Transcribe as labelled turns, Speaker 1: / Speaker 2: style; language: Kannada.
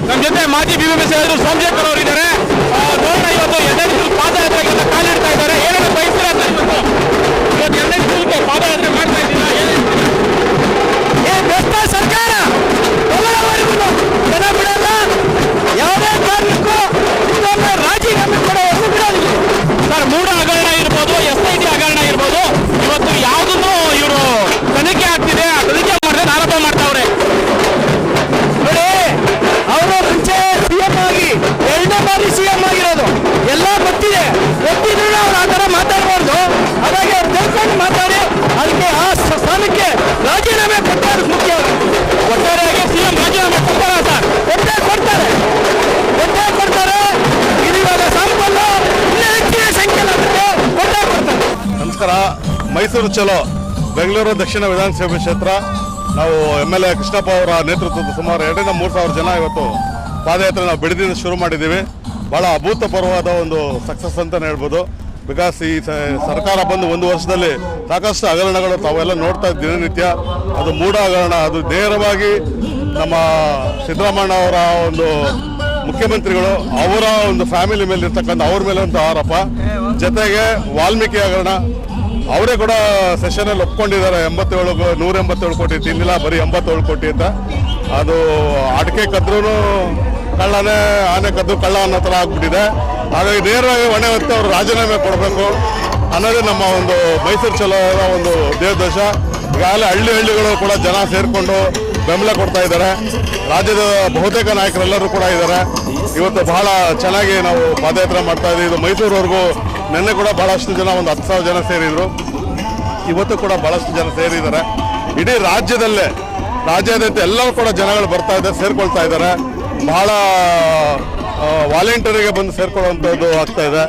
Speaker 1: ನಮ್ಮ ಜೊತೆ ಮಾಜಿ ಬಿಬಿಎಂಪಿ ಸದಸ್ಯರು ಸೋಮಶೇಖರ್ ಅವರು ಇದ್ದಾರೆ ನೋಡೋಣ ಇವತ್ತು ಎರಡನೇ ಪಾದಯಾತ್ರೆಗೆ ಕಾಲಿಡ್ತಾ ಇದ್ದಾರೆ. ಏನೇನು ಬಯಸ್ತೀರಾ ಅಂತ ಇವತ್ತು? ಇವತ್ತು ಎರಡನೇ ಪಾದಯಾತ್ರೆ ಮಾಡ್ತಾ
Speaker 2: ಬೆಸ್ತ ಸರ್ಕಾರ! ಗೊತ್ತಿದ್ರು ಅವ್ರು ಆ ಥರ ಮಾತಾಡಬಾರ್ದು. ಹಾಗಾಗಿ ಅವ್ರು ತಿಳ್ಕೊಂಡು ಮಾತಾಡಿ, ಅದಕ್ಕೆ ಆ ಸ- ಸ್ಥಾನಕ್ಕೆ ರಾಜೀನಾಮೆ ಕೊಟ್ಟರು ಮುಖ್ಯ.
Speaker 1: ಒಟ್ಟಾರೆಯಾಗಿ ಸಿಎಂ ರಾಜೀನಾಮೆ ಕೊಡ್ತಾರ ಸರ್
Speaker 2: ಕೊಟ್ಟೇ ಕೊಡ್ತಾರೆ. ಕೊಟ್ಟೇ ಕೊಡ್ತಾರೆ. ಇದು ಇವಾಗ ಸಂಪಲ್ಲು ಇನ್ನೂ ಹೆಚ್ಚಿನ ಸಂಖ್ಯೆಯಲ್ಲಿ ಕೊಡ್ತಾರೆ.
Speaker 3: ನಮಸ್ಕಾರ. ಮೈಸೂರು ಚಲೋ. ಬೆಂಗಳೂರು ದಕ್ಷಿಣ ವಿಧಾನಸಭೆ ಕ್ಷೇತ್ರ. ನಾವು ಎಂ ಎಲ್ ಎ ಕೃಷ್ಣಪ್ಪ ಅವರ ನೇತೃತ್ವದ ಸುಮಾರು ಎರಡರಿಂದ ಮೂರು ಸಾವಿರ ಜನ ಇವತ್ತು ಪಾದಯಾತ್ರೆ ನಾವು ಬಿಡದಿಂದ ಶುರು ಮಾಡಿದ್ದೀವಿ. ಬಹಳ ಅಭೂತಪೂರ್ವವಾದ ಒಂದು ಸಕ್ಸಸ್ ಅಂತ ಹೇಳ್ಬೋದು. ಬಿಕಾಸ್ ಈ ಸರ್ಕಾರ ಬಂದು ಒಂದು ವರ್ಷದಲ್ಲಿ ಸಾಕಷ್ಟು ಹಗರಣಗಳು ತಾವೆಲ್ಲ ನೋಡ್ತಾ ಇದ್ದ ದಿನನಿತ್ಯ ಅದು ಮೂಢ ಹಗರಣ, ಅದು ನೇರವಾಗಿ ನಮ್ಮ ಸಿದ್ದರಾಮಣ್ಣ ಅವರ ಒಂದು ಮುಖ್ಯಮಂತ್ರಿಗಳು, ಅವರ ಒಂದು ಫ್ಯಾಮಿಲಿ ಮೇಲೆ ಇರ್ತಕ್ಕಂಥ ಅವ್ರ ಮೇಲೆ ಒಂದು ಆರೋಪ. ಜೊತೆಗೆ ವಾಲ್ಮೀಕಿ ಹಗರಣ, ಅವರೇ ಕೂಡ ಸೆಷನಲ್ಲಿ ಒಪ್ಕೊಂಡಿದ್ದಾರೆ. ಎಂಬತ್ತೇಳು ನೂರ ಎಂಬತ್ತೇಳು ಕೋಟಿ ತಿನ್ನಿಲ್ಲ ಬರೀ ಎಂಬತ್ತೇಳು ಕೋಟಿ ಅಂತ. ಅದು ಅಡಿಕೆ ಕದ್ರೂ ಕಳ್ಳನೇ ಆನೆ ಕದ್ದು ಕಳ್ಳ ಅನ್ನೋ ಥರ ಆಗ್ಬಿಟ್ಟಿದೆ. ಹಾಗಾಗಿ ನೇರವಾಗಿ ಹೊಣೆ ಹೊತ್ತು ಅವರು ರಾಜೀನಾಮೆ ಕೊಡಬೇಕು ಅನ್ನೋದೇ ನಮ್ಮ ಒಂದು ಮೈಸೂರು ಚಲೋ ಒಂದು ದೇವದೋಷ ಈಗಾಗಲೇ ಹಳ್ಳಿ ಹಳ್ಳಿಗಳು ಕೂಡ ಜನ ಸೇರಿಕೊಂಡು ಬೆಂಬಲ ಕೊಡ್ತಾ ಇದ್ದಾರೆ. ರಾಜ್ಯದ ಬಹುತೇಕ ನಾಯಕರೆಲ್ಲರೂ ಕೂಡ ಇದ್ದಾರೆ. ಇವತ್ತು ಬಹಳ ಚೆನ್ನಾಗಿ ನಾವು ಪಾದಯಾತ್ರೆ ಮಾಡ್ತಾ ಇದ್ದೀವಿ. ಇದು ಮೈಸೂರವರೆಗೂ ನಿನ್ನೆ ಕೂಡ ಬಹಳಷ್ಟು ಜನ ಒಂದು ಹತ್ತು ಸಾವಿರ ಜನ ಸೇರಿದ್ರು. ಇವತ್ತು ಕೂಡ ಬಹಳಷ್ಟು ಜನ ಸೇರಿದ್ದಾರೆ. ಇಡೀ ರಾಜ್ಯದಲ್ಲೇ, ರಾಜ್ಯಾದ್ಯಂತ ಎಲ್ಲರೂ ಕೂಡ ಜನಗಳು ಬರ್ತಾ ಇದ್ದಾರೆ, ಸೇರ್ಕೊಳ್ತಾ ಇದ್ದಾರೆ. ಬಹಳ ವಾಲಂಟಿಯರಿಗೆ ಬಂದು ಸೇರ್ಕೊಳ್ಳುವಂಥದ್ದು ಆಗ್ತಾ ಇದೆ.